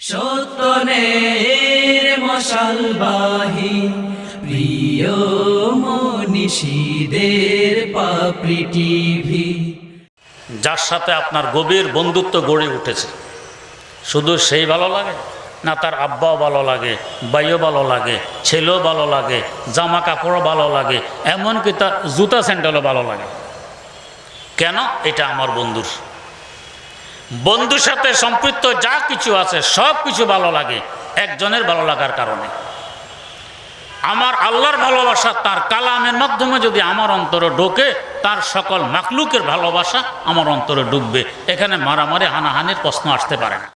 সত্যনের মশালবাহী। প্রিয় মনীষীদের টিভি। যার সাথে আপনার গভীর বন্ধুত্ব গড়ে উঠেছে, শুধু সেই ভালো লাগে না তার আব্বাও ভালো লাগে, বাইও ভালো লাগে, ছেলেও ভালো লাগে জামা কাপড়ও ভালো লাগে, এমনকি তার জুতা স্যান্ডেলও ভালো লাগে। কেন? এটা আমার বন্ধুর বন্ধুর সাথে সম্পৃক্ত যা কিছু আছে, সব কিছু ভালো লাগে, একজনের ভালো লাগার কারণে। আমার আল্লাহর ভালোবাসা, তার কালামের মাধ্যমে যদি আমার অন্তরে ঢোকে, তার সকল মাকলুকের ভালোবাসা আমার অন্তরে ঢুকবে এখানে মারামারি, হানাহানির প্রশ্ন আসতে পারে না।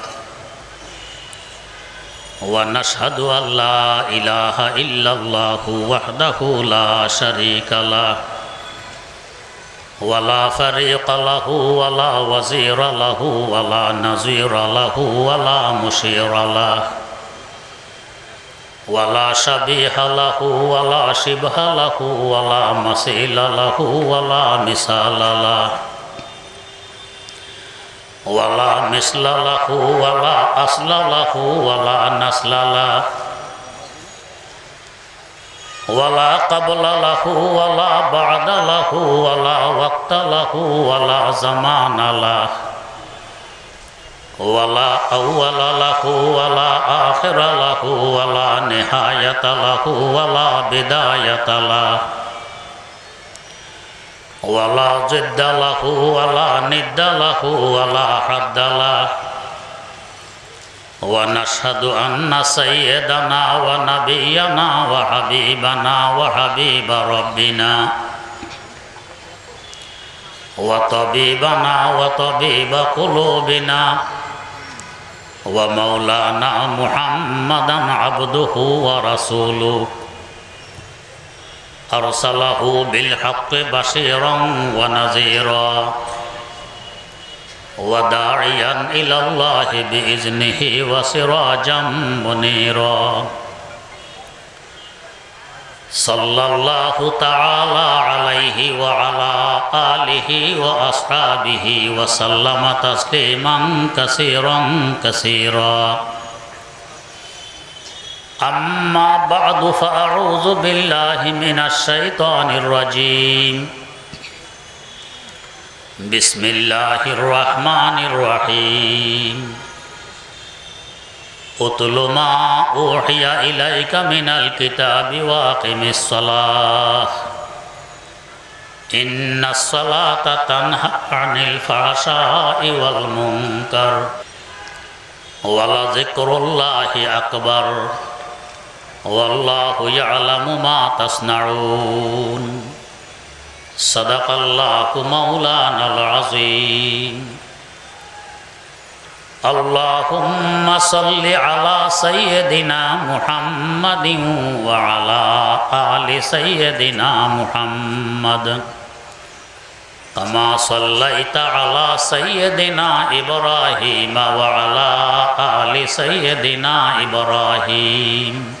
ونشهد أن لا إله إلا الله وحده لا شريك له ولا فريق له ولا وزير له ولا نظير له ولا مشير له ولا شبيه له ولا شبه له ولا مثيل له ولا مثال له. ولا مثل له ولا أصل له ولا نسل له ولا قبل له ولا بعد له ولا وقت له ولا زمان له ولا أول له ولا آخر له ولا نهاية له ولا بداية له ولا ضد له ولا ند له ولا حد له ونشهد أن سيدنا ونبينا وحبيبنا وحبيب ربنا وطبيبنا وطبيب قلوبنا ومولانا محمدا عبده ورسوله أرسله بالحق بشيرا ونذيرا وداعيا إلى الله بإذنه وسراجا منيرا صلى الله تعالى عليه وعلى آله وأصحابه وسلم تسليما كثيرا كثيرا أما بعد فأعوذ بالله من الشيطان الرجيم بسم الله الرحمن الرحيم اتل ما أوحي إليك من الكتاب واقم الصلاة إن الصلاة تنهى عن الفحشاء والمنكر ولذكر الله أكبر والله يعلم ما تصنعون. صدق الله مولانا العظيم. اللهم صل على سيدنا محمد وعلى آل سيدنا محمد. كما صليت على سيدنا إبراهيم وعلى آل سيدنا إبراهيم.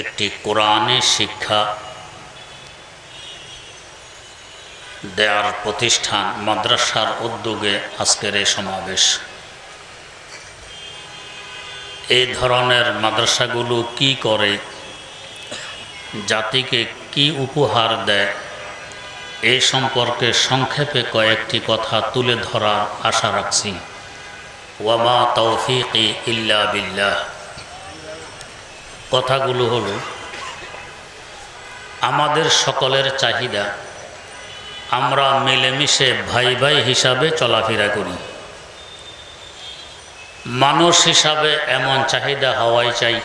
একটি কোরআনের শিক্ষা দেয়ার প্রতিষ্ঠান মাদ্রাসার উদ্যোগে আজকের এই সমাবেশ। এই ধরনের মাদ্রাসাগুলো কি করে, জাতিকে কি উপহার দেয় এই সম্পর্কে সংক্ষেপে কয়েকটি কথা তুলে ধরার আশা রাখছি। ওয়ামা তৌফিকি ইল্লা বিল্লাহ। কথাগুলো হলো, আমাদের সকলের চাহিদা, আমরা মিলেমিশে ভাই ভাই হিসাবে চলাফেরা করি। মানুষ হিসাবে এমন চাহিদা হওয়াই চাই।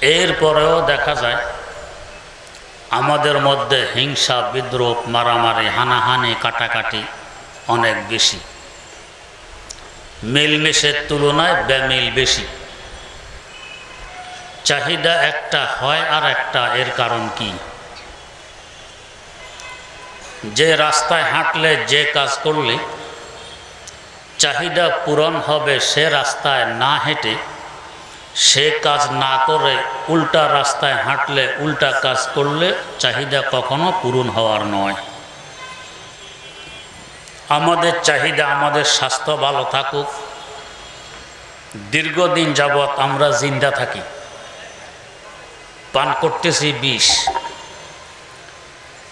এরপরেও দেখা যায়, আমাদের মধ্যে হিংসা, বিদ্রোহ, মারামারি, হানাহানি, কাটাকাটি অনেক বেশি। মিলমিশের তুলনায় ব্যামিল বেশি। চাহিদা একটা হয় আর একটা এর কারণ কি? যে রাস্তায় হাঁটলে যে কাজ করলে চাহিদা পূরণ হবে সে রাস্তায় না হেঁটে, সে কাজ না করে উল্টা রাস্তায় হাঁটলে উল্টা কাজ করলে চাহিদা কখনো পূরণ হওয়ার নয়। আমাদের চাহিদা, আমাদের স্বাস্থ্য ভালো থাকুক। দীর্ঘদিন যাবৎ আমরা জিন্দা থাকি। পান করতেছি বিষ।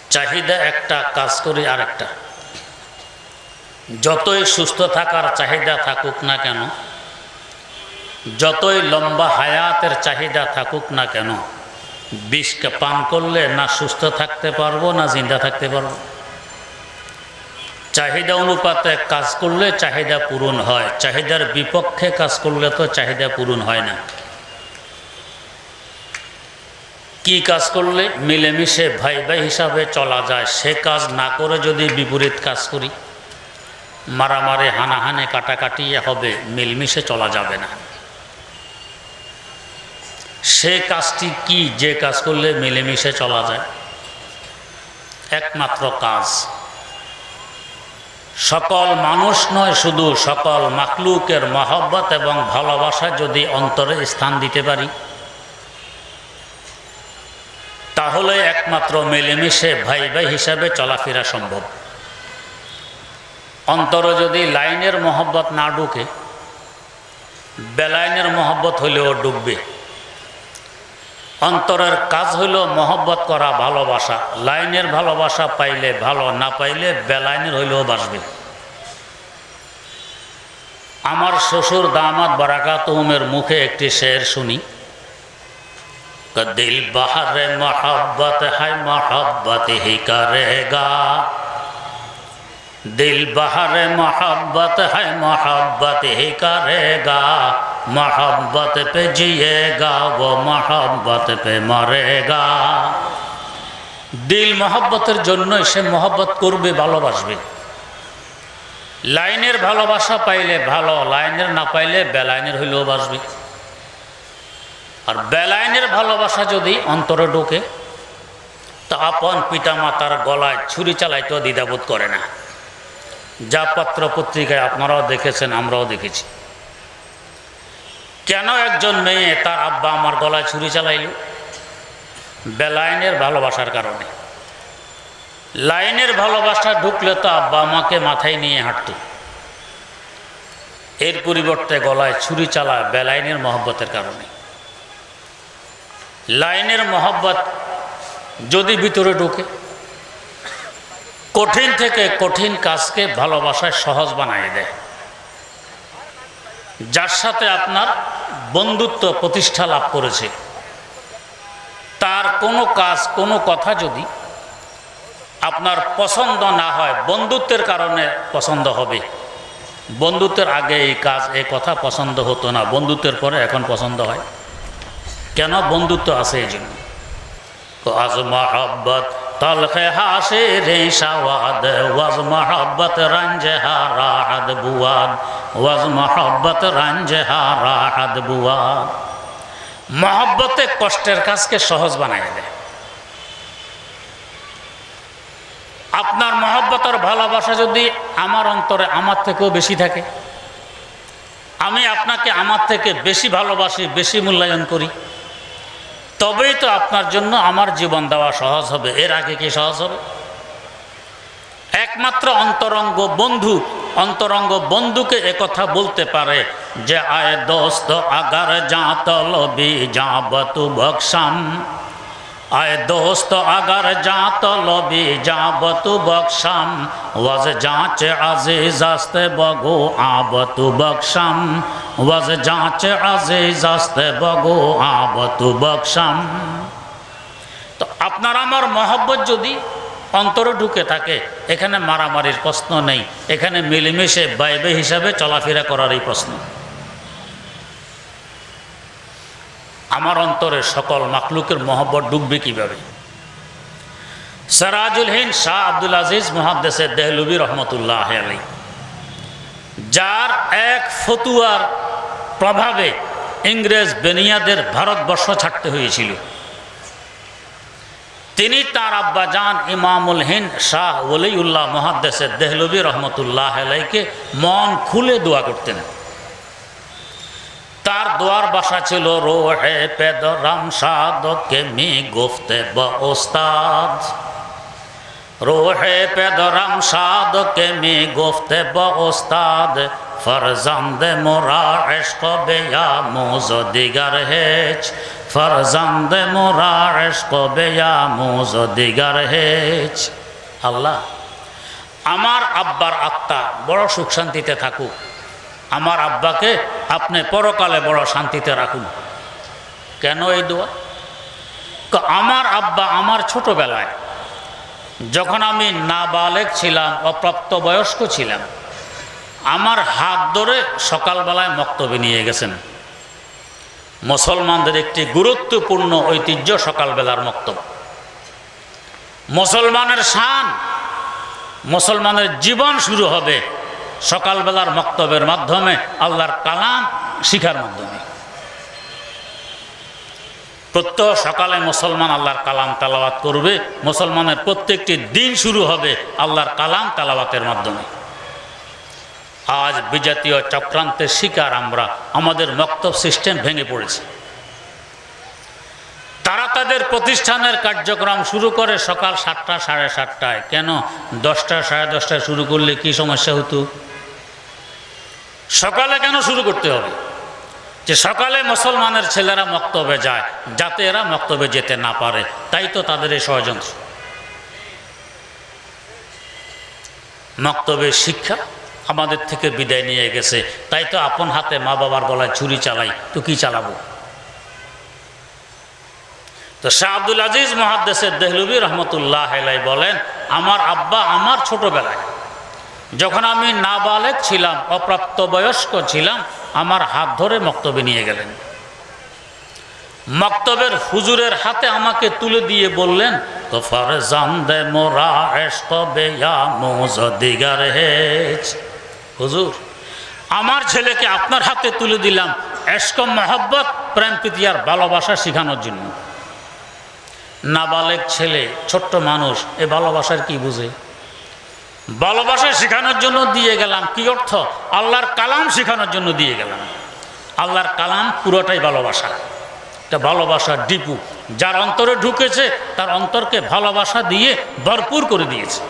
চাহিদা একটা, কাজ করি আরেকটা। যতই সুস্থ থাকার চাহিদা থাকুক না কেন, যতই লম্বা হায়াতের চাহিদা থাকুক না কেন, বিষকে পান করলে না সুস্থ থাকতে পারব, না জিন্দা থাকতে পারব। চাহিদা অনুপাতে কাজ করলে চাহিদা পূরণ হয়। চাহিদার বিপক্ষে কাজ করলে তো চাহিদা পূরণ হয় না। কি কাজ করলে মিলেমিশে ভাই ভাই হিসাবে চলা যায়, সে কাজ না করে যদি বিপরীত কাজ করি? মারামারি, হানাহানি, কাটাকাটি হবে, মিলমিশে চলা যাবে না। সে কাজটি কি, যে কাজ করলে মিলেমিশে চলা যায়? একমাত্র কাজ। সকল মানুষ নয়, শুধু সকল মাকলুকের মহব্বত এবং ভালোবাসা যদি অন্তরে স্থান দিতে পারি। তাহলে একমাত্র মিলেমিশে ভাই ভাই হিসাবে চলাফেরা সম্ভব। অন্তরে যদি লাইনের মহব্বত না ঢুকে, বেলাইনের মহব্বত হলেও ডুববে। অন্তরের কাজ হইল মহব্বত করা, ভালোবাসা। লাইনের ভালোবাসা পাইলে ভালো, না পাইলে বেলাইনের হইলেও বাসবে আমার শ্বশুর দামাত বারাকাত উমের মুখে একটি শের শুনি। দিল বাহারে মহাব্বত হাই মহাব্বত হি রেগা দিল বাহারে মহাব্বত হাই মহাব্বত হি রেগা মহাব্বত পে জিয়ে গা وہ পে پہ مرے গা দিল মহাব্বতের জন্য সে মহাব্বত করবে, ভালোবাসবে। লাইনের ভালোবাসা পাইলে ভালো, লাইনের না পাইলে বেলাইনের হইলেও বাসবে আর বেলাইনের ভালোবাসা যদি অন্তরে ঢোকে, তা আপন পিতা মাতার গলায় ছুরি চালাইতেও দ্বিধাবোধ করে না। যা পত্র পত্রিকায় আপনারাও দেখেছেন, আমরাও দেখেছি। কেন একজন মেয়ে তার আব্বা আমার গলায় ছুরি চালাইল? বেলাইনের ভালোবাসার কারণে। লাইনের ভালোবাসা ঢুকলে তো আব্বা আমাকে মাথায় নিয়ে হাঁটত। এর পরিবর্তে গলায় ছুরি চালা বেলাইনের মহব্বতের কারণে। লাইনের মহব্বত যদি ভিতরে ঢুকে, কঠিন থেকে কঠিন কাজকে ভালোবাসায় সহজ বানিয়ে দেয়। যার সাথে আপনার বন্ধুত্ব প্রতিষ্ঠা লাভ করেছে। তার কোনো কাজ, কোনো কথা যদি আপনার পছন্দ না হয়, বন্ধুত্বের কারণে পছন্দ হবে। বন্ধুত্বের আগে এই কাজ, এই কথা পছন্দ হতো না, বন্ধুত্বের পরে এখন পছন্দ হয়। কেন বন্ধুত্ব আছে এই জন্য? আজ মহাব্বত তলখে হাসে রে সাওয়াদ, ওয়াজ মহব্বত রঞ্জে হারাহাদ বুয়াদ, ওয়াজ মহব্বত রঞ্জে হারাহাদ বুয়াদ। মহব্বতে কষ্টের কাজকে সহজ বানাই দেয়। আপনার মহব্বতের ভালোবাসা যদি আমার অন্তরে আমার থেকেও বেশি থাকে, আমি আপনাকে আমার থেকে বেশি ভালোবাসি, বেশি মূল্যায়ন করি। তবেই তো আপনার জন্য আমার জীবন দেওয়া সহজ হবে। এর আগে কি সহজ হবে? একমাত্র অন্তরঙ্গ বন্ধু, অন্তরঙ্গ বন্ধুকে একথা বলতে পারে যে, আয় দোস্ত, আগার যা তলবি যা বতু বকসাম আয় দোস্ত, আগর যা লবি যা বতু বকসাম। ওয়াজ যাঁচ আজিজাস্তে বগো আবতু বকসাম। ওয়াজ যাঁচ আজিজাস্তে বগো আবতু বকসাম। তো আপনার আমার মহব্বত যদি অন্তরে ঢুকে থাকে, এখানে মারামারির প্রশ্ন নেই। এখানে মিলেমিশে বাইবে হিসাবে চলাফেরা করারই প্রশ্ন। আমার অন্তরে সকল মাকলুকের মহব্বত ডুববে কীভাবে? সারাজুল হিন্দ শাহ আব্দুল আজিজ মহাদ্দেশের দেহলুবি রহমতুল্লাহ আলী যার এক ফতুয়ার প্রভাবে ইংরেজ বেনিয়াদের ভারতবর্ষ ছাড়তে হয়েছিল। তিনি তার আব্বা জান ইমামুল হিন্দ শাহ ওলিউল্লাহ মহাদ্দেশের দেহলবি রহমতুল্লাহ আলাইকে মন খুলে দোয়া করতেন। তার দোয়ার বাসা ছিল রোহে পেদ রামসাদ কেমি গুফতে ব ওস্তাদ। রোহে পেদ রামসাদ কেমি গুফতে ব ওস্তাদ। ফরজন্দে মোরা এশক বেয়া মোজ দিগার হেচ। ফরজন্দে মোরা এশক বেয়া মোজ দিগার হেচ। আল্লাহ, আমার আব্বার আত্মা বড় সুখ শান্তিতে থাকুক। আমার আব্বাকে আপনি পরকালে বড় শান্তিতে রাখুন। কেন এই দোয়া? আমার আব্বা আমার ছোটবেলায় যখন আমি নাবালেক ছিলাম অপ্রাপ্ত বয়স্ক ছিলাম, আমার হাত ধরে সকালবেলায় মক্তবে নিয়ে গেছেন। মুসলমানদের একটি গুরুত্বপূর্ণ ঐতিহ্য সকালবেলার মক্তব। মুসলমানের শান, মুসলমানের জীবন শুরু হবে সকালবেলার মক্তবের মাধ্যমে আল্লাহর কালাম শিখার মাধ্যমে। প্রত্যহ সকালে মুসলমান আল্লাহর কালাম তালাবাত করবে, মুসলমানের প্রত্যেকটি দিন শুরু হবে আল্লাহর কালাম তালাবাতের মাধ্যমে। আজ বিজাতীয় চক্রান্তের শিকার আমরা, আমাদের মক্তব সিস্টেম ভেঙে পড়েছে। তাদের প্রতিষ্ঠানের কার্যক্রম শুরু করে সকাল সাতটা, সাড়ে সাতটায়। কেন? দশটা, সাড়ে দশটায় শুরু করলে কি সমস্যা হতো? সকালে কেন শুরু করতে হবে? যে সকালে মুসলমানের ছেলেরা মক্তবে যায়, যাতে এরা মক্তবে যেতে না পারে, তাই তো তাদের এই ষড়যন্ত্র। মক্তবের শিক্ষা আমাদের থেকে বিদায় নিয়ে গেছে, তাই তো আপন হাতে মা বাবার গলায় ছুরি চালাই, তো কি চালাবো? তো শাহ আব্দুল আজিজ মহাদ্দেশের দেহলুবি রহমতুল্লাহ আলাই বলেন, আমার আব্বা আমার ছোটবেলায় যখন আমি নাবালেক ছিলাম অপ্রাপ্ত বয়স্ক ছিলাম, আমার হাত ধরে মক্তবে নিয়ে গেলেন। মক্তবের হুজুরের হাতে আমাকে তুলে দিয়ে বললেন, তো ফরজান্দে মোরা হুজুর, আমার ছেলেকে আপনার হাতে তুলে দিলাম এশক মহব্বত, প্রেম প্রীতিয়ার ভালোবাসা শেখানোর জন্য। নাবালেক ছেলে, ছোট্ট মানুষ, এ ভালোবাসার কি বুঝে? ভালোবাসা শেখানোর জন্য দিয়ে গেলাম, কি অর্থ? আল্লাহর কালাম শেখানোর জন্য দিয়ে গেলাম। আল্লাহর কালাম পুরোটাই ভালোবাসা। এটা ভালোবাসার ডিপু, যার অন্তরে ঢুকেছে, তার অন্তরকে ভালোবাসা দিয়ে ভরপুর করে দিয়েছে।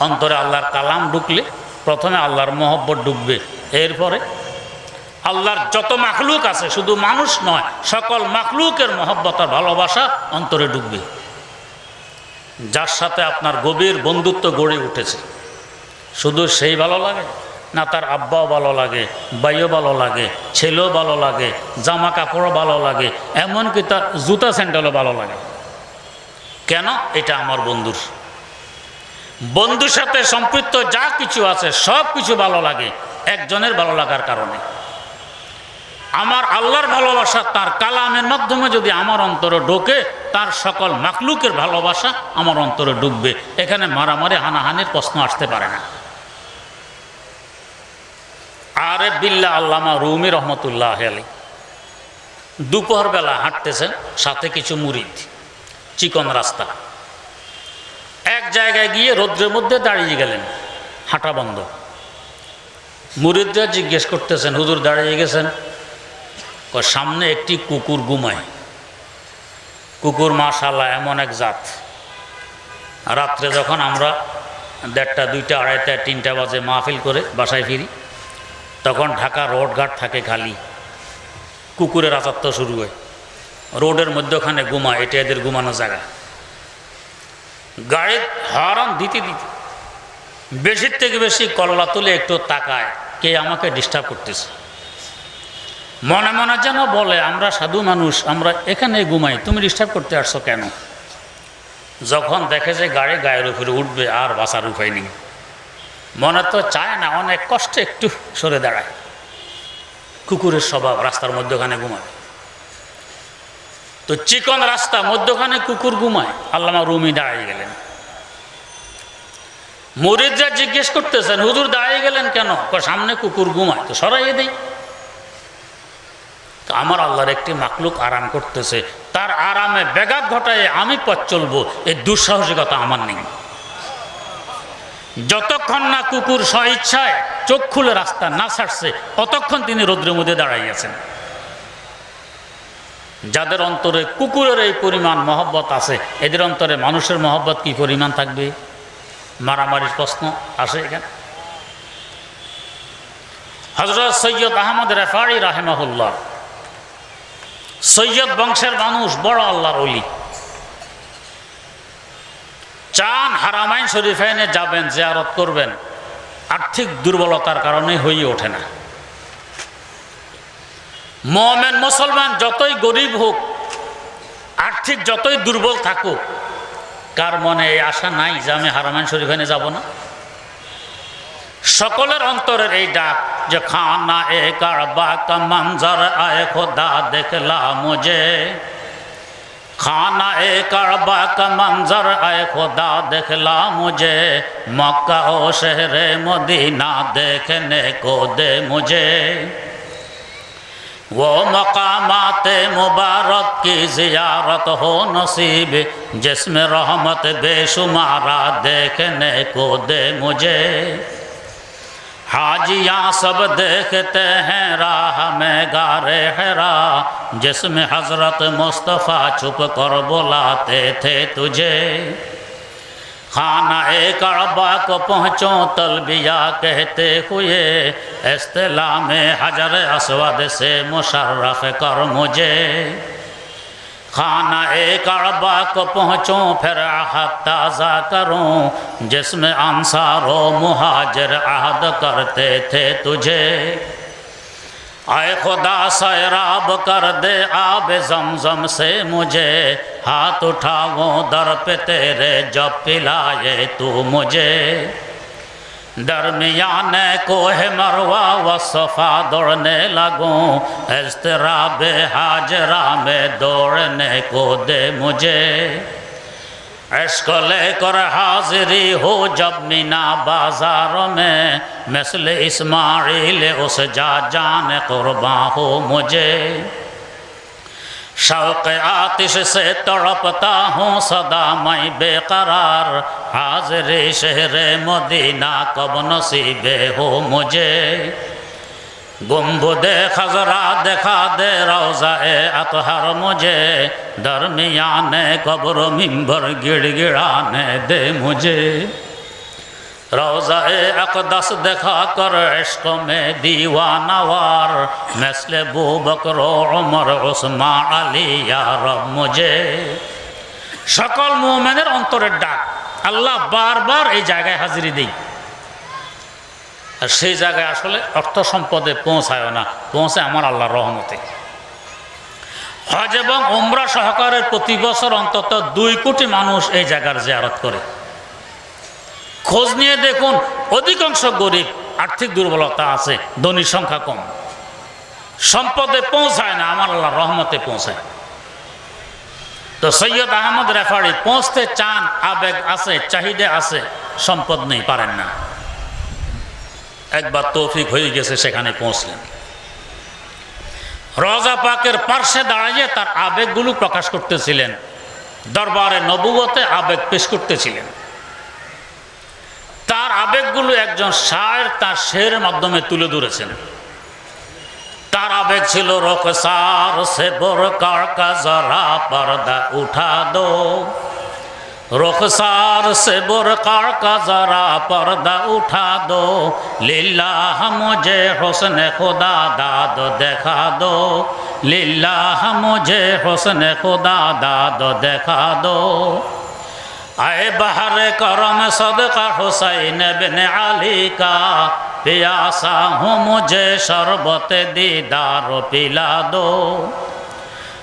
অন্তরে আল্লাহর কালাম ঢুকলে প্রথমে আল্লাহর মহব্বত ঢুকবে, এরপরে আল্লাহর যত মাখলুক আছে, শুধু মানুষ নয়, সকল মাখলুকের মহব্বত আর ভালোবাসা অন্তরে ঢুকবে যার সাথে আপনার গভীর বন্ধুত্ব গড়ে উঠেছে। শুধু সেই ভালো লাগে না, তার আব্বাও ভালো লাগে বাইও ভালো লাগে, ছেলেও ভালো লাগে জামা কাপড়ও ভালো লাগে, এমনকি তার জুতা স্যান্ডেলও ভালো লাগে। কেন? এটা আমার বন্ধুর। বন্ধুর সাথে সম্পৃক্ত যা কিছু আছে, সব কিছু ভালো লাগে, একজনের ভালো লাগার কারণে। আমার আল্লাহর ভালোবাসা, তার কালামের মাধ্যমে যদি আমার অন্তরে ঢোকে, তার সকল মাকলুকের ভালোবাসা আমার অন্তরে ঢুকবে এখানে মারামারি, হানাহানির প্রশ্ন আসতে পারে না। আরে বিল্লা আল্লামা রুমি রহমতুল্লাহ আলী দুপুর বেলা হাঁটতেছেন, সাথে কিছু মুরিদ, চিকন রাস্তা। এক জায়গায় গিয়ে রৌদ্রের মধ্যে দাঁড়িয়ে গেলেন, হাঁটা বন্ধ। মুরিদরা জিজ্ঞেস করতেছেন, হুজুর দাঁড়িয়ে গেছেন? কয় সামনে একটি কুকুর ঘুমায়। কুকুর মাশাল্লাহ এমন এক জাত। রাত্রে যখন আমরা দেড়টা, দুইটা, আড়াইটা, তিনটা বাজে মাহফিল করে বাসায় ফিরি, তখন ঢাকা রোডঘাট থাকে খালি। কুকুরের আচাত্য শুরু হয়। রোডের মধ্যখানে ঘুমা এটা এদের ঘুমানো জায়গা। গাড়ির হরন দিতে দিতে, বেশির থেকে বেশি কল্লা তুলে একটু তাকায়, কে আমাকে ডিস্টার্ব করতেছে। মনে মনে যেন বলে, আমরা সাধু মানুষ, আমরা এখানে ঘুমাই, তুমি ডিস্টার্ব করতে আসছো কেন? যখন দেখে যে গাড়ি গায়ের উপরে উঠবে, আর বাঁচার উপায় নেই। মনে তো চায় না, অনেক কষ্টে একটু সরে দাঁড়ায়। কুকুরের স্বভাব রাস্তার মধ্যখানে ঘুমায়। তো চিকন রাস্তা মধ্যখানে কুকুর ঘুমায়। আল্লামা রুমি দাঁড়িয়ে গেলেন। মরিদরা জিজ্ঞেস করতেছেন, হুজুর দাঁড়িয়ে গেলেন কেন? সামনে কুকুর ঘুমায়। তো সরাইয়ে দেই। তো আমার আল্লাহর একটি মাকলুক আরাম করতেছে। তার আরামে ব্যাঘাত ঘটায় আমি পথ চলবো এই দুঃসাহসিকতা আমার নেই। যতক্ষণ না কুকুর স্বইচ্ছায় চোখ খুলে রাস্তা না ছাড়ছে, ততক্ষণ তিনি রৌদ্রের মধ্যে দাঁড়াইয়াছেন যাদের অন্তরে কুকুরের এই পরিমাণ মহব্বত আছে, এদের অন্তরে মানুষের মহব্বত কি পরিমাণ থাকবে? মারামারির প্রশ্ন আসে এখানে। হজরত সৈয়দ আহমদ রেফারি রাহেমাহুল্লাহ সৈয়দ বংশের মানুষ, বড় আল্লাহর অলি চান হারামাইন শরীফাইনে যাবেন, জিয়ারত করবেন। আর্থিক দুর্বলতার কারণে হয়ে ওঠে না। মোহামেন মুসলমান যতই গরিব হোক, আর্থিক যতই দুর্বল থাকুক, কার মনে এই আশা নাই যে আমি হারামাইন শরীফাইনে যাব না? সকলের অন্তরের এই ডাক যে খানা এ কারবা কা মঞ্জর আয় খোদা দেখলা মুঝে खाना ए कड़बा का मंजर आए खुदा देखला मुझे मक्का ओ शहर मदीना देखने को दे मुझे वो मकामात मुबारक की जियारत हो नसीब जिसमें रहमत बेशुमारा देखने को दे मुझे حاجیاں سب دیکھتے ہیں، راہ میں گارے حرا جس میں حضرت مصطفیٰ چھپ کر بلاتے تھے تجھے۔ خانہ کعبہ کو پہنچوں تلبیہ کہتے ہوئے، اصطلاح میں حجر اسود سے مشرف کر مجھے۔ خانہ کعبہ کو پہنچوں، پھر عہد تازہ کروں۔ جس میں انصار و مہاجر عہد کرتے تھے تجھے۔ اے خدا سیراب کر دے آب زمزم سے مجھے۔ ہاتھ اٹھاؤں در پہ تیرے جب پلائے تو مجھے۔ درمیان کوہ مروا و صفا دوڑنے لگوں، اضطراب حاجرہ میں دوڑنے کو دے مجھے۔ عشق لے کر حاضری ہو جب مینا بازاروں میں، مثل اسماعیل اس جا جان قرباں ہو مجھے۔ शौक आतिश से तड़पता हूँ सदा मैं बेकरार हाजिर शहर मदीना कब नसीबे हो मुझे गुम्बुदे खजरा दिखा दे रोज़ा ए अतहर मुझे दरमियान कब्र मिंबर गिड़गिड़ाने दे मुझे روزہ اقدس دکھا کر عشق میں دیوانوار মেসলে بو বকর অমর عمر عثمان علی সকল মোমেনের অন্তরের ডাক আল্লাহ বারবার এই জায়গায় হাজিরি দিই। আর সেই জায়গায় আসলে অর্থ সম্পদে পৌঁছায় না, পৌঁছে আমার আল্লাহ রহমতে। হজ এবং উমরা সহকারের প্রতি বছর অন্তত দুই কোটি মানুষ এই জায়গার জিয়ারত করে। খোঁজ নিয়ে দেখুন, অধিকাংশ গরিব আর্থিক দুর্বলতা আছে, ধনীর সংখ্যা কম। সম্পদে পৌঁছায় না, আমার আল্লাহ রহমতে পৌঁছায়। তো সৈয়দ আহমদ রেফারি পৌঁছতে চান, আবেগ আছে, চাহিদা আছে, সম্পদ নেই, পারেন না। একবার তৌফিক হয়ে গেছে, সেখানে পৌঁছলেন। রজা পাকের পার্শ্বে দাঁড়িয়ে তার আবেগগুলো প্রকাশ করতেছিলেন। দরবারে নবুগতে আবেগ পেশ করতেছিলেন। আবেগগুলো একজন শায়ের তার শের মাধ্যমে তুলে ধরেছেন। তার আবেগ ছিল, রকসার সে বড় কারকা জরা পর্দা উঠা দো। রখসার সে বোরকার কাজারা পর্দা উঠা দো। লীলা মুঝে হোসন খোদা দাদ দেখা দো। লীলা মুঝে হোসন খোদা দাদ দেখা দো। আয় বাহারে করম সদকা হুসাইন বেনে আলিকা পিয়াসা হুঁ মুঝে শরবত দিদার পিলা দো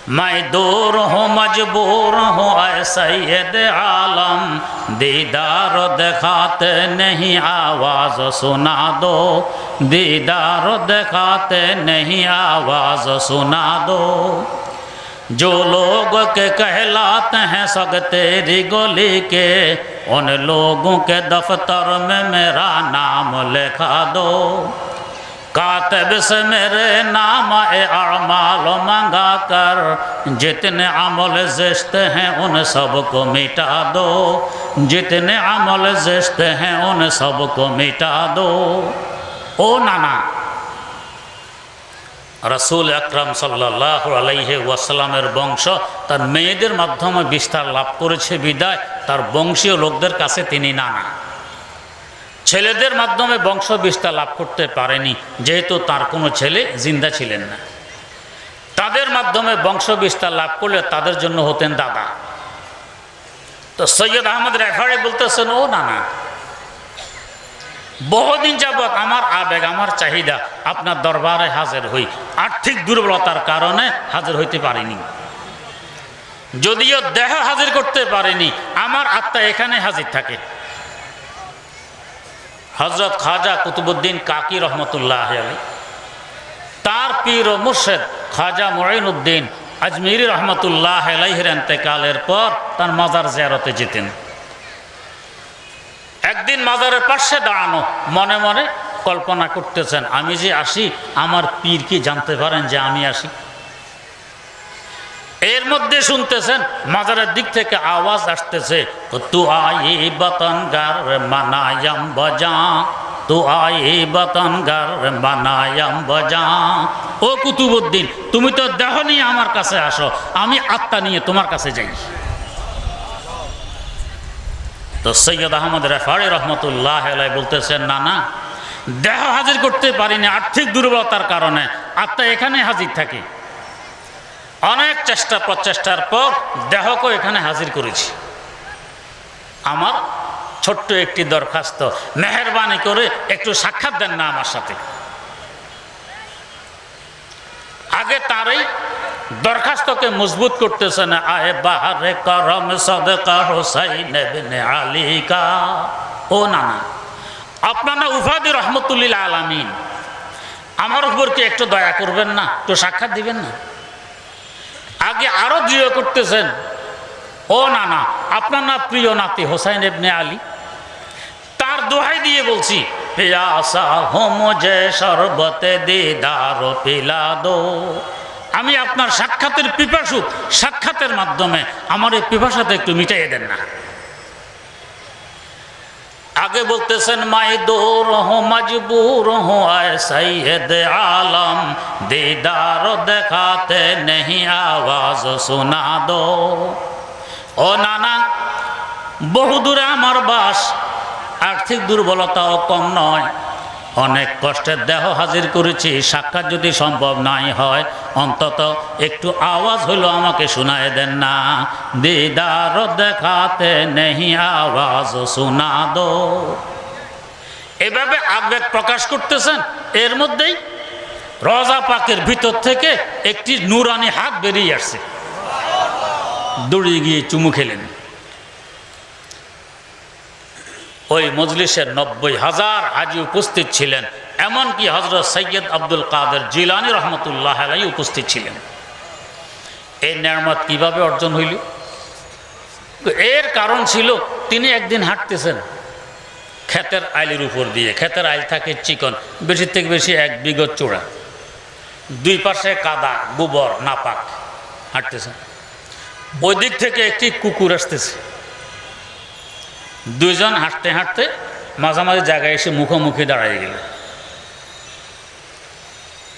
میں دور ہوں مجبور ہوں اے سید عالم دیدار دکھاتے نہیں آواز سنا دو دیدار دکھاتے نہیں آواز سنا دو جو لوگ کے کہلاتے ہیں سگ تیری گولی کے، ان لوگوں کے دفتر میں میرا نام لکھا دو۔ کاتب سے میرے نام اعمال منگا کر، جتنے عمل زشت ہیں ان سب کو مٹا دو۔ جتنے عمل زشت ہیں ان سب کو مٹا دو۔ او نانا রসুল আকরাম সাল্লাহ আলাইহে ওয়াসালামের বংশ তার মেয়েদের মাধ্যমে বিস্তার লাভ করেছে, বিদায়। তার বংশীয় লোকদের কাছে তিনি নানা। ছেলেদের মাধ্যমে বংশ বিস্তার লাভ করতে পারেনি, যেহেতু তার কোনো ছেলে জিন্দা ছিলেন না। তাদের মাধ্যমে বংশ বিস্তার লাভ করলে তাদের জন্য হতেন দাদা। তো সৈয়দ আহমদ রেফারি বলতেছেন, ও নানা বহুদিন যাবৎ আমার আবেগ, আমার চাহিদা আপনার দরবারে হাজির হই। আর্থিক দুর্বলতার কারণে হাজির হইতে পারিনি। যদিও দেহ হাজির করতে পারিনি, আমার আত্মা এখানে হাজির থাকে। হজরত খাজা কুতুবুদ্দিন কাকি রহমতুল্লাহ তার পীর ও মুর্শেদ খাজা মঈনুদ্দিন আজমিরি রহমতুল্লাহ আলাইহির এন্তেকালের পর তার মাজার জিয়ারতে যেতেন। একদিন মাজারের পাশে দাঁড়ানো, মনে মনে কল্পনা করতেছেন, আমি যে আসি, আমার পীর কি জানতে পারেন যে আমি আসি? এর মধ্যে শুনতেছেন, মাজারের দিক থেকে আওয়াজ আসতেছে তু আই বতন গার মানায়াম বজা তু আই বতন গার মানায়াম বজা। ও কুতুবুদ্দিন, তুমি তো দেহ নিয়ে আমার কাছে আসো, আমি আত্মা নিয়ে তোমার কাছে যাই। তো সৈয়দ আহমদ রেফারি রহমতুল্লাহ বলতেছেন, না না, দেহ হাজির করতে পারিনি আর্থিক দুর্বলতার কারণে। আত্মা এখানে হাজির থাকে। অনেক চেষ্টা প্রচেষ্টার পর দেহকে এখানে হাজির করেছি। আমার ছোট্ট একটি দরখাস্ত, মেহরবানি করে একটু সাক্ষাৎ দেন না আমার সাথে। আগে তারই দরখাস্তকে মজবুত করতেছেন আয়ে বাহারে করম সদকা হোসাইন আলী কা। ও নানা, আপনার না উফাদি রহমতুল্লিল আলামিন, আমার উপর কি একটু দয়া করবেন না? একটু সাক্ষাৎ দিবেন না? আগে আরও দৃঢ় করতেছেন। ও না না আপনার না প্রিয় নাতি হোসাইন ইবনে আলী? তার দোহাই দিয়ে বলছি, পিয়াসা হোম যে শরবতে দিদার পিলা দো আমি আপনার সাক্ষাতের পিপাসুক সাক্ষাতের মাধ্যমে আমার এই পিপাসাতে একটু মিটাইয়ে দেন না। আগে বলতেছেন, মাই দোর হো মজবুর হো আয় সৈয়দ আলম, দিদার দেখাতে নেই আওয়াজ শোনা দো। ও নানা বহু দূরে আমার বাস, আর্থিক দুর্বলতাও কম নয়। অনেক কষ্টের দেহ হাজির করেছি, সাক্ষাৎ যদি সম্ভব নাই হয়, অন্তত একটু আওয়াজ হলো আমাকে শোনায় দেন না। দিদার দেখাতে নেই আওয়াজ, শোনা দো। এভাবে আবেগ প্রকাশ করতেছেন, এর মধ্যেই রজা পাকের ভিতর থেকে একটি নুরানি হাত বেরিয়ে আসছে। দৌড়িয়ে গিয়ে চুমু খেলেন। ওই মজলিসের নব্বই হাজার হাজি উপস্থিত ছিলেন। এমনকি হজরত সৈয়দ আব্দুল কাদের জিলানি রহমতুল্লাহ আলাই উপস্থিত ছিলেন। এই নিয়ামত কীভাবে অর্জন হইল? এর কারণ ছিল, তিনি একদিন হাঁটতেছেন, ক্ষেতের আইলের উপর দিয়ে। ক্ষেতের আইল থাকে চিকন, বেশি থেকে বেশি এক বিগত চূড়া। দুই পাশে কাদা, গোবর, নাপাক, হাঁটতেছেন। ওই দিক থেকে একটি কুকুর আসতেছে। দুইজন হাঁটতে হাঁটতে মাঝামাঝি জায়গায় এসে মুখোমুখি দাঁড়িয়ে গেল।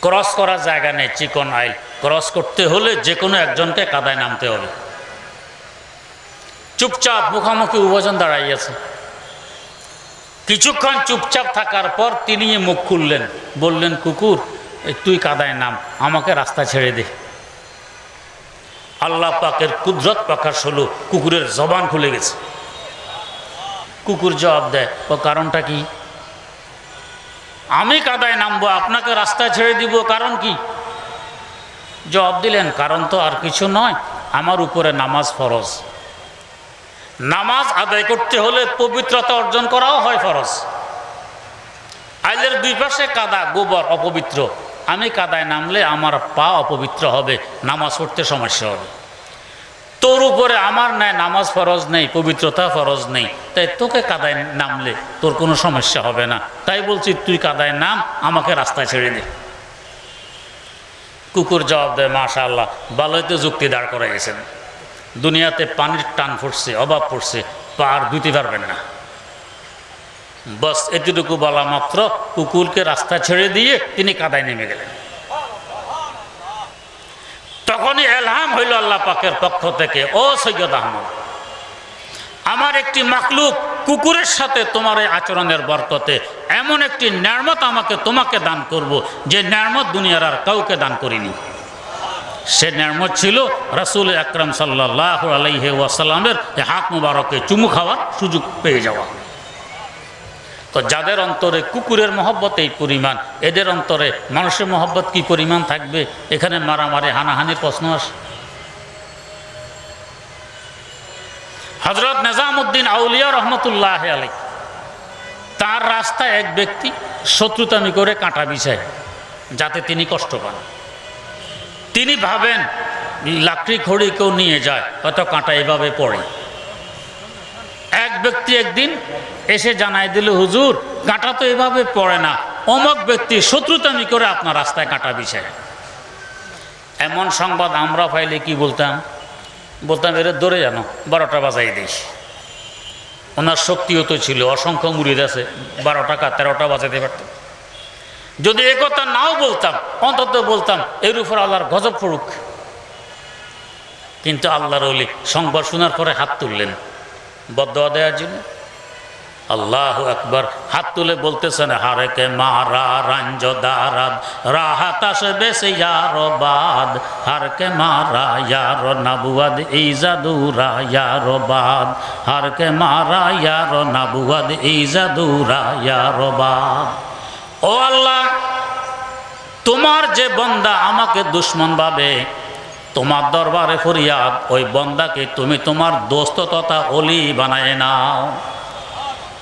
ক্রস করার জায়গা নেই, চিকন আইল। ক্রস করতে হলে যে কোনো একজনকে কাদায় নামতে হবে। চুপচাপ মুখামুখি উভজন দাঁড়াইয়াছে কিছুক্ষণ চুপচাপ থাকার পর তিনি মুখ খুললেন, বললেন, কুকুর তুই কাদায় নাম, আমাকে রাস্তা ছেড়ে দে। আল্লাহ পাকের কুদরত প্রকাশ হলো, কুকুরের জবান খুলে গেছে। কুকুর জবাব দেয়, ও কারণটা কি? আমি কাদায় নামবো, আপনাকে রাস্তায় ছেড়ে দিব, কারণ কি? জবাব দিলেন, কারণ তো আর কিছু নয়, আমার উপরে নামাজ ফরজ। নামাজ আদায় করতে হলে পবিত্রতা অর্জন করাও হয় ফরজ। আইলের দুই পাশে কাদা, গোবর অপবিত্র। আমি কাদায় নামলে আমার পা অপবিত্র হবে, নামাজ পড়তে সমস্যা হবে। তোর উপরে আমার ন্যায় নামাজ ফরজ নেই, পবিত্রতা ফরজ নেই। তাই তোকে কাদায় নামলে তোর কোনো সমস্যা হবে না। তাই বলছি, তুই কাদায় নাম, আমাকে রাস্তায় ছেড়ে দে। কুকুর জবাব দেয় মাশা আল্লাহ ভালোই তো যুক্তি দাঁড় করে গেছেন। দুনিয়াতে পানির টান ফুটছে, অভাব পড়ছে পার ধুতে পারবেন না। বস, এতটুকু বলা মাত্র, কুকুরকে রাস্তা ছেড়ে দিয়ে তিনি কাদায় নেমে গেলেন। তখনই এলহাম হইল আল্লাহ পাকের পক্ষ থেকে, ও সৈয়দ আহমদ, আমার একটি মাকলুক কুকুরের সাথে তোমার এই আচরণের বরকতে এমন একটি ন্যারমত আমাকে তোমাকে দান করব, যে ন্যারমত দুনিয়ার আর কাউকে দান করিনি। সে ন্যারমত ছিল রাসুল আকরম সাল্লাহ আলাইহে ওয়াসাল্লামের হাত মুবারকে চুমু খাওয়ার সুযোগ পেয়ে যাওয়া। তো যাদের অন্তরে কুকুরের মহব্বত এই পরিমাণ, এদের অন্তরে মানুষের মহব্বত কি পরিমাণ থাকবে? এখানে মারামারি, হানাহানির প্রশ্ন আসে। হজরত নিজামুদ্দিন আউলিয়া রহমতুল্লাহ আলী তার রাস্তায় এক ব্যক্তি শত্রুতামি করে কাঁটা বিছায়, যাতে তিনি কষ্ট পান। তিনি ভাবেন, লাকড়ি খড়ি কেউ নিয়ে যায়, হয়তো কাঁটা এভাবে পড়ে। এক ব্যক্তি একদিন এসে জানাই দিল, হুজুর, কাঁটা তো এভাবে পড়ে না। অমক ব্যক্তি শত্রুতামি করে আপনার রাস্তায় কাঁটা বিছায় এমন সংবাদ আমরা পাইলে কি বলতাম? বলতাম, এর ধরে জানো বারোটা বাজাই দিস। ওনার শক্তিও তো ছিল, অসংখ্য মুড়িদ আছে বারো টাকা তেরোটা বাজাতে পারতাম যদি একথা নাও বলতাম, অন্তত বলতাম, এর উপর আল্লাহর গজব পড়ুক। কিন্তু আল্লাহর অলি সংবাদ শোনার পরে হাত তুললেন। বদয়া দেওয়ার জন্য আল্লাহ একবার হাত তুলে বলতেছেন হারেকে মারা রাঞ্জ দারাদ, রাহাত আসবে সে ইয়ার বাদ। হারকে মারা ইয়ার নাবুয়াদ ইজাদুরা ইয়ার বাদ। হারকে মারা ইয়ার নাবুয়াদ ইজাদুরা ইয়ার বাদ। ও আল্লাহ, তোমার যে বন্দা আমাকে দুশ্মন ভাবে, তোমার দরবারে ফরিয়াদ, ওই বন্দাকে তুমি তোমার দোস্ত তথা অলি বানায় নাও।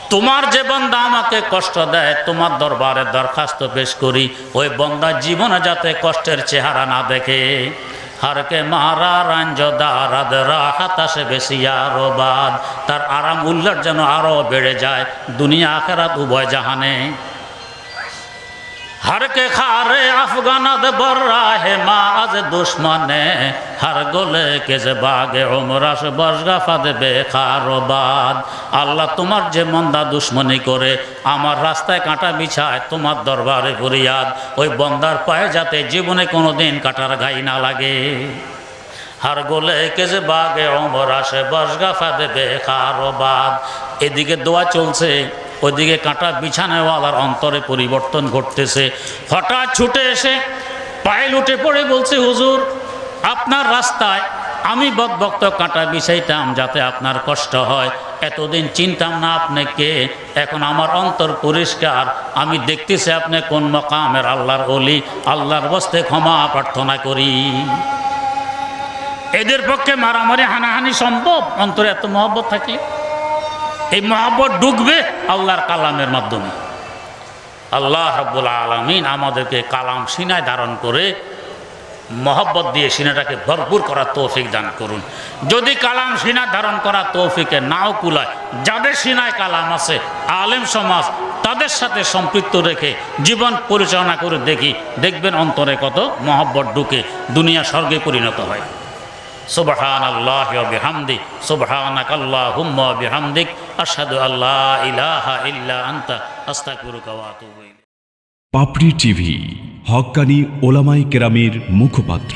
তোমার যে বন্দা আমাকে কষ্ট দেয়, তোমার দরবারে দরখাস্ত পেশ করি। ওই বন্দা জীবনে যাতে কষ্টের চেহারা না দেখে। হারকে মারা রাঞ্জ দারাদ রাহাতাসে বেশি আরও বাদ। তার আরাম উল্লার যেন আরও বেড়ে যায়। দুনিয়া আখেরাত উভয় জাহানে। ہر کے خارے افغانت بر راہ ماز دشمن ہر گلے کے باغ عمرش বসগাফাদ বেকারবাদ আল্লাহ তোমার যে মন্দা দুশ্মনি করে আমার রাস্তায় কাঁটা বিছায় তোমার দরবারে ফুরিয়াদ ওই বন্দার পায়ে যাতে জীবনে কোনো দিন কাটার ঘাই না লাগে হার গোলে কে যে বাগে অমর আসে বর্ষগাফাদে বেখারবাদ এদিকে দোয়া চলছে, ওইদিকে কাঁটা বিছানাওয়ালার অন্তরে পরিবর্তন ঘটতেছে। হঠাৎ ছুটে এসে পায়ে লুটে পড়ে বলছে, হুজুর, আপনার রাস্তায় আমি বকবক্ত কাঁটা বিছাইতাম যাতে আপনার কষ্ট হয়। এতদিন চিনতাম না আপনাকে এখন আমার অন্তর পরিষ্কার। আমি দেখতেছি আপনি কোন মকামের আল্লাহর অলি আল্লাহর বস্তে ক্ষমা প্রার্থনা করি। এদের পক্ষে মারামারি, হানাহানি সম্ভব? অন্তরে এত মহব্বত থাকলে এই মহব্বত ঢুকবে আল্লাহর কালামের মাধ্যমে। আল্লাহ রব্বুল আলমিন আমাদেরকে কালাম সিনায় ধারণ করে মহব্বত দিয়ে সিনাটাকে ভরপুর করার তৌফিক দান করুন। যদি কালাম সিনা ধারণ করা তৌফিকে নাও কুলায়, যাদের সিনায় কালাম আছে, আলেম সমাজ, তাদের সাথে সম্পৃক্ত রেখে জীবন পরিচালনা করে দেখি, দেখবেন অন্তরে কত মহব্বত ঢুকে, দুনিয়া স্বর্গে পরিণত হয়। সুবহান আল্লাহ বিহামদি সুবহানাক আল্লাহুম্মা বিহামদিক, আশহাদু আল্লা ইলাহা ইল্লা আনতা, আস্তাগফিরুকা ওয়া আতুবু ইলাইক। পাপড়ি টিভি হক্কানি ওলামাই কেরামের মুখপাত্র।